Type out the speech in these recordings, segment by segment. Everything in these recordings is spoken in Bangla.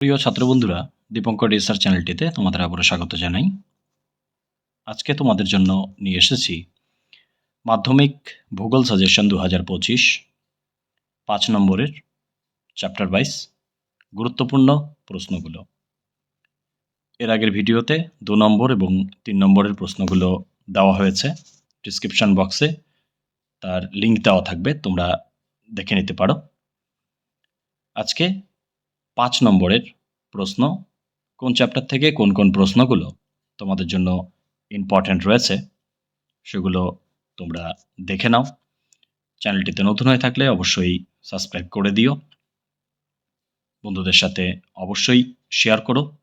প্রিয় ছাত্রবন্ধুরা, দীপঙ্কর রিসার্চ চ্যানেলটিতে তোমাদের আবারও স্বাগত জানাই। আজকে তোমাদের জন্য নিয়ে এসেছি মাধ্যমিক ভূগোল সাজেশন দু হাজার পঁচিশ, পাঁচ নম্বরের চ্যাপ্টার বাইশ, গুরুত্বপূর্ণ প্রশ্নগুলো। এর আগের ভিডিওতে দু নম্বর এবং তিন নম্বরের প্রশ্নগুলো দেওয়া হয়েছে। ডিসক্রিপশন বক্সে তার লিঙ্ক দেওয়া থাকবে, তোমরা দেখে নিতে পারো। আজকে পাঁচ নম্বরের প্রশ্ন। কোন চ্যাপ্টার থেকে কোন কোন প্রশ্নগুলো তোমাদের জন্য ইম্পর্ট্যান্ট রয়েছে সেগুলো তোমরা দেখে নাও। চ্যানেলটিতে নতুন হয়ে থাকলে অবশ্যই সাবস্ক্রাইব করে দিও। বন্ধুদের সাথে অবশ্যই শেয়ার করো।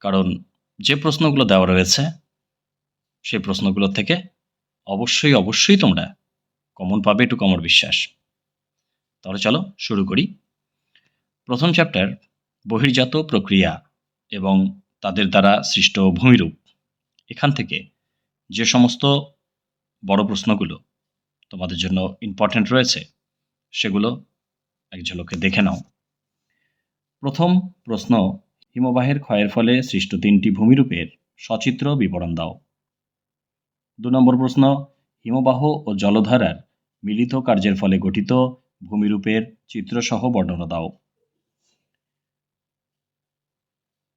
কারণ যে প্রশ্নগুলো দেওয়া রয়েছে সেই প্রশ্নগুলো থেকে অবশ্যই অবশ্যই তোমরা কমন পাবে, একটু কমর বিশ্বাস। তাহলে চলো শুরু করি। প্রথম চ্যাপ্টার বহির্জাত প্রক্রিয়া এবং তাদের দ্বারা সৃষ্ট ভূমিরূপ। এখান থেকে যে সমস্ত বড় প্রশ্নগুলো তোমাদের জন্য ইম্পর্ট্যান্ট রয়েছে, সেগুলো এক ঝলকে দেখে নাও। প্রথম প্রশ্ন, হিমবাহের ক্ষয়ের ফলে সৃষ্ট তিনটি ভূমিরূপের সচিত্র বিবরণ দাও। দু নম্বর প্রশ্ন, হিমবাহ ও জলধারার মিলিত কার্যের ফলে গঠিত ভূমিরূপের চিত্রসহ বর্ণনা দাও।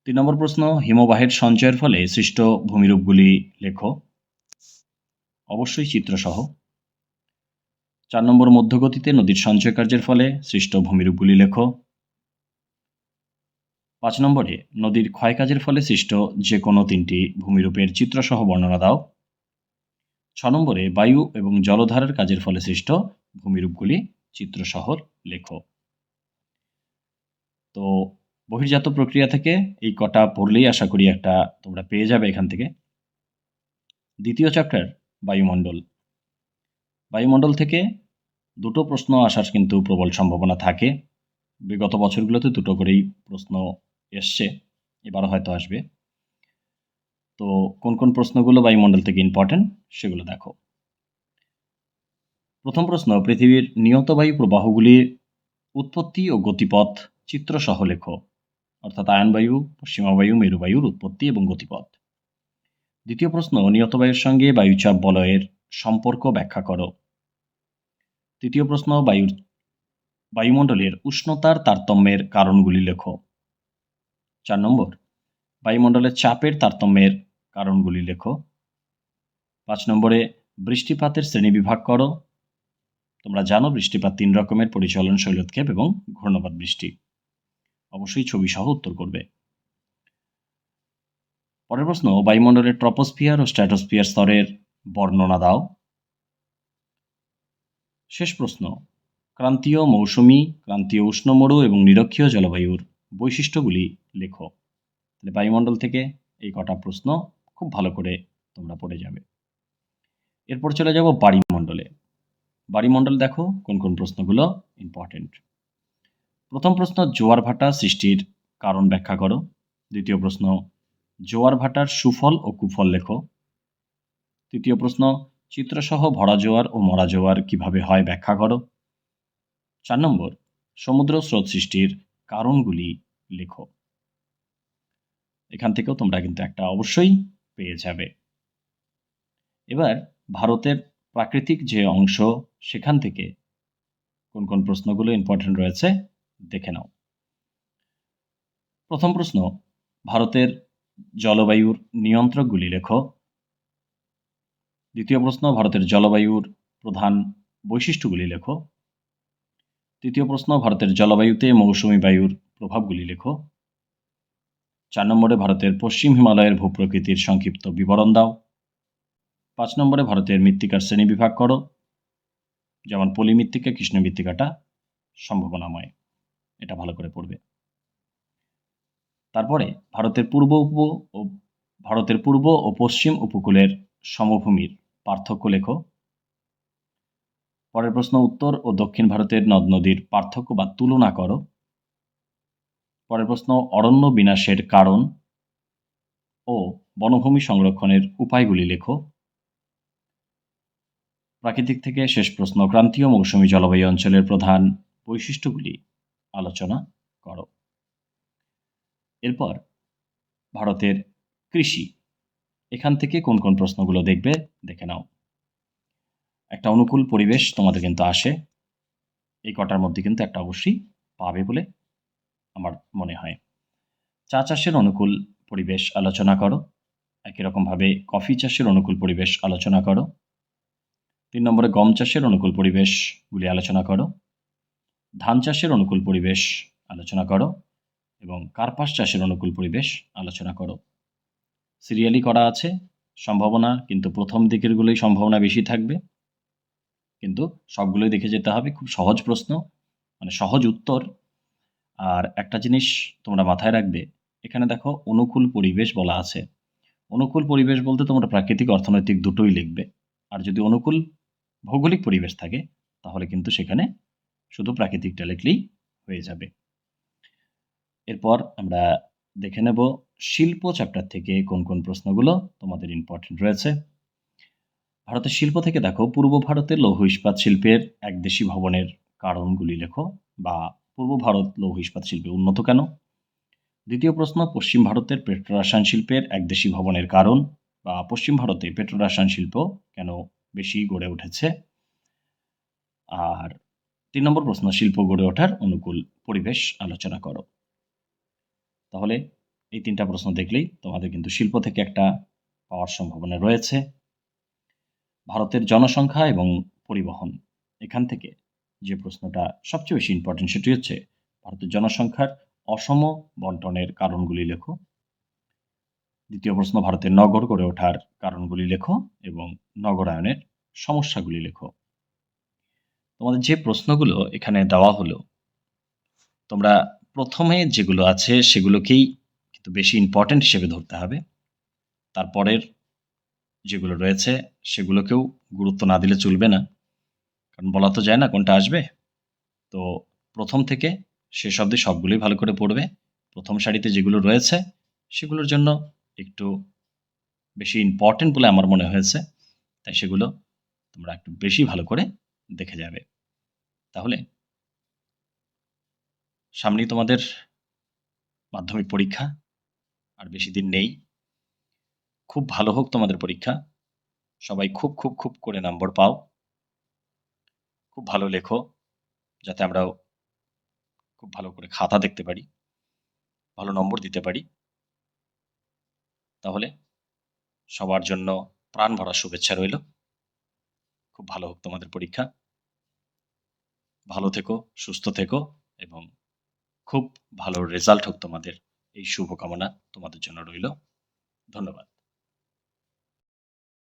তিন নম্বর প্রশ্ন, হিমবাহের সঞ্চয়ের ফলে সৃষ্ট ভূমিরূপগুলি লেখো। অবশ্যই চিত্রসহ। চার নম্বর, মধ্যগতিতে নদীর সঞ্চয় কার্যের ফলে সৃষ্ট ভূমিরূপগুলি লেখো। পাঁচ নম্বরে, নদীর ক্ষয়কাজের ফলে সৃষ্ট যে কোনো তিনটি ভূমিরূপের চিত্রসহ বর্ণনা দাও। ছ নম্বরে, বায়ু এবং জলধারার কাজের ফলে সৃষ্ট ভূমিরূপগুলি চিত্রসহ লেখো। তো বহির্জাত প্রক্রিয়া থেকে এই কটা পড়লেই আশা করি একটা তোমরা পেয়ে যাবে এখান থেকে। দ্বিতীয় চ্যাপ্টার বায়ুমণ্ডল। বায়ুমণ্ডল থেকে দুটো প্রশ্ন আসার কিন্তু প্রবল সম্ভাবনা থাকে। বিগত বছরগুলোতে দুটো করেই প্রশ্ন এসছে, এবারও হয়তো আসবে। তো কোন কোন প্রশ্নগুলো বায়ুমণ্ডল থেকে ইম্পর্টেন্ট সেগুলো দেখো। প্রথম প্রশ্ন, পৃথিবীর নিয়ত বায়ু প্রবাহগুলির উৎপত্তি ও গতিপথ চিত্রসহ লেখো। অর্থাৎ আয়নবায়ু পশ্চিমাবায়ু মেরুবায়ুর উৎপত্তি এবং গতিপথ। দ্বিতীয় প্রশ্ন নিয়ত বায়ুর সঙ্গে বায়ুচাপ বলয়ের সম্পর্ক ব্যাখ্যা করো। তৃতীয় প্রশ্ন, বায়ুর বায়ুমণ্ডলের উষ্ণতার তারতম্যের কারণগুলি লেখো। চার নম্বর, বায়ুমণ্ডলের চাপের তারতম্যের কারণগুলি লেখো। পাঁচ নম্বরে, বৃষ্টিপাতের শ্রেণীবিভাগ করো। তোমরা জানো বৃষ্টিপাত তিন রকমের পরিচলন শৈলোৎক্ষেপ এবং ঘূর্ণপাত বৃষ্টি। অবশ্যই ছবি সহ উত্তর করবে। পরের প্রশ্ন, বায়ুমণ্ডলের ট্রপোস্ফিয়ার ও স্ট্র্যাটোস্ফিয়ার স্তরের বর্ণনা দাও। শেষ প্রশ্ন, ক্রান্তীয় মৌসুমী, ক্রান্তীয় উষ্ণমরু এবং নিরক্ষীয় জলবায়ুর বৈশিষ্ট্যগুলি লেখো। তাহলে বায়ুমণ্ডল থেকে এই কটা প্রশ্ন খুব ভালো করে তোমরা পড়ে যাবে। এরপর চলে যাব বাড়িমণ্ডলে। বাড়িমণ্ডল দেখো কোন কোন প্রশ্নগুলো ইম্পর্টেন্ট প্রথম প্রশ্ন, জোয়ার ভাটা সৃষ্টির কারণ ব্যাখ্যা করো। দ্বিতীয় প্রশ্ন, জোয়ার ভাটার সুফল ও কুফল লেখো। তৃতীয় প্রশ্ন, চিত্রসহ ভরা জোয়ার ও মরা জোয়ার কীভাবে হয় ব্যাখ্যা করো। চার নম্বর, সমুদ্র স্রোত সৃষ্টির কারণগুলি লেখো। এখান থেকেও তোমরা কিন্তু একটা অবশ্যই পেয়ে যাবে। এবার ভারতের প্রাকৃতিক যে অংশ, সেখান থেকে কোন কোন প্রশ্নগুলো ইম্পর্টেন্ট রয়েছে দেখে নাও। প্রথম প্রশ্ন, ভারতের জলবায়ুর নিয়ন্ত্রকগুলি লেখো। দ্বিতীয় প্রশ্ন, ভারতের জলবায়ুর প্রধান বৈশিষ্ট্যগুলি লেখো। তৃতীয় প্রশ্ন, ভারতের জলবায়ুতে মৌসুমী বায়ুর প্রভাবগুলি লেখো। চার নম্বরে, ভারতের পশ্চিম হিমালয়ের ভূপ্রকৃতির সংক্ষিপ্ত বিবরণ দাও। পাঁচ নম্বরে, ভারতের মৃত্তিকার শ্রেণি বিভাগ করো। যেমন পলি মৃত্তিকা কৃষ্ণ মৃত্তিকাটা সম্ভাবনাময়। এটা ভালো করে পড়বে। তারপরে ভারতের পূর্ব উপ ও ভারতের পূর্ব ও পশ্চিম উপকূলের সমভূমির পার্থক্য লেখো। পরের প্রশ্ন উত্তর ও দক্ষিণ ভারতের নদ নদীর পার্থক্য বা তুলনা করো। পরের প্রশ্ন, অরণ্য বিনাশের কারণ ও বনভূমি সংরক্ষণের উপায়গুলি লেখো। প্রাকৃতিক থেকে শেষ প্রশ্ন, ক্রান্তীয় মৌসুমী জলবায়ু অঞ্চলের প্রধান বৈশিষ্ট্যগুলি আলোচনা করো। এরপর ভারতের কৃষি। এখান থেকে কোন কোন প্রশ্নগুলো দেখবে দেখে নাও। একটা অনুকূল পরিবেশ তোমাদের কিন্তু আসে। এই কটার মধ্যে কিন্তু একটা অবশ্যই পাবে বলে আমার মনে হয়। চা চাষের অনুকূল পরিবেশ আলোচনা করো। একই রকমভাবে কফি চাষের অনুকূল পরিবেশ আলোচনা করো। তিন নম্বরে গম চাষের অনুকূল পরিবেশগুলি আলোচনা করো। ধান চাষের অনুকূল পরিবেশ আলোচনা করো এবং কার্পাস চাষের অনুকূল পরিবেশ আলোচনা করো। সিরিয়ালি করা আছে, সম্ভাবনা, কিন্তু প্রথম দিকেরগুলোই সম্ভাবনা বেশি থাকবে। কিন্তু সবগুলোই দেখে যেতে হবে, খুব সহজ প্রশ্ন মানে সহজ উত্তর। আর একটা জিনিস তোমরা মাথায় রাখবে, এখানে দেখো অনুকূল পরিবেশ বলা আছে। অনুকূল পরিবেশ বলতে তোমরা প্রাকৃতিক অর্থনৈতিক দুটোই লিখবে। আর যদি অনুকূল ভৌগোলিক পরিবেশ থাকে, তাহলে কিন্তু সেখানে শুধু প্রাকৃতিকটা লিখলেই হয়ে যাবে। এরপর আমরা দেখে নেব শিল্প চ্যাপ্টার থেকে কোন কোন প্রশ্নগুলো তোমাদের ইম্পর্টেন্ট রয়েছে। ভারতের শিল্প থেকে দেখো, পূর্ব ভারতের লৌহ ইস্পাত শিল্পের একদেশী ভবনের কারণগুলি লেখো বা পূর্ব ভারত লৌহ ইস্পাত শিল্পে উন্নত কেন? দ্বিতীয় প্রশ্ন, পশ্চিম ভারতের পেট্রোরাসায়ন শিল্পের একদেশী ভবনের কারণ বা পশ্চিম ভারতে পেট্রোরাসায়ন শিল্প কেন বেশি গড়ে উঠেছে? আর তিন নম্বর প্রশ্ন, শিল্প গড়ে ওঠার অনুকূল পরিবেশ আলোচনা করো। তাহলে এই তিনটা প্রশ্ন দেখলেই তোমাদের কিন্তু শিল্প থেকে একটা পাওয়ার সম্ভাবনা রয়েছে। ভারতের জনসংখ্যা এবং পরিবহন, এখান থেকে যে প্রশ্নটা সবচেয়ে বেশি ইম্পর্টেন্ট সেটি হচ্ছে, ভারতের জনসংখ্যার অসম বন্টনের কারণগুলি লেখো। দ্বিতীয় প্রশ্ন, ভারতের নগর গড়ে ওঠার কারণগুলি লেখো এবং নগরায়নের সমস্যাগুলি লেখো। তোমাদের যে প্রশ্নগুলো এখানে দেওয়া হলো, তোমরা প্রথমে যেগুলো আছে সেগুলোকেই কিন্তু বেশি ইম্পর্ট্যান্ট হিসেবে ধরতে হবে। তারপরের যেগুলো রয়েছে সেগুলোকেও গুরুত্ব না দিলে চলবে না। কারণ বলা তো যায় না কোনটা আসবে। তো প্রথম থেকে শেষ অবধি সবগুলোই ভালো করে পড়বে। প্রথম সারিতে যেগুলো রয়েছে সেগুলোর জন্য একটু বেশি ইম্পর্টেন্ট বলে আমার মনে হয়েছে। তাই সেগুলো তোমরা একটু বেশি ভালো করে দেখে যাবে। তাহলে সামনেই তোমাদের মাধ্যমিক পরীক্ষা, আর বেশি দিন নেই। খুব ভালো হোক তোমাদের পরীক্ষা। সবাই খুব খুব খুব করে নম্বর পাও। খুব ভালো লেখো, যাতে আমরাও খুব ভালো করে খাতা দেখতে পারি, ভালো নম্বর দিতে পারি। তাহলে সবার জন্য প্রাণ ভরা শুভেচ্ছা রইল। খুব ভালো হোক তোমাদের পরীক্ষা। ভালো থেকো, সুস্থ থেকো এবং খুব ভালো রেজাল্ট হোক তোমাদের। এই শুভকামনা তোমাদের জন্য রইল। ধন্যবাদ।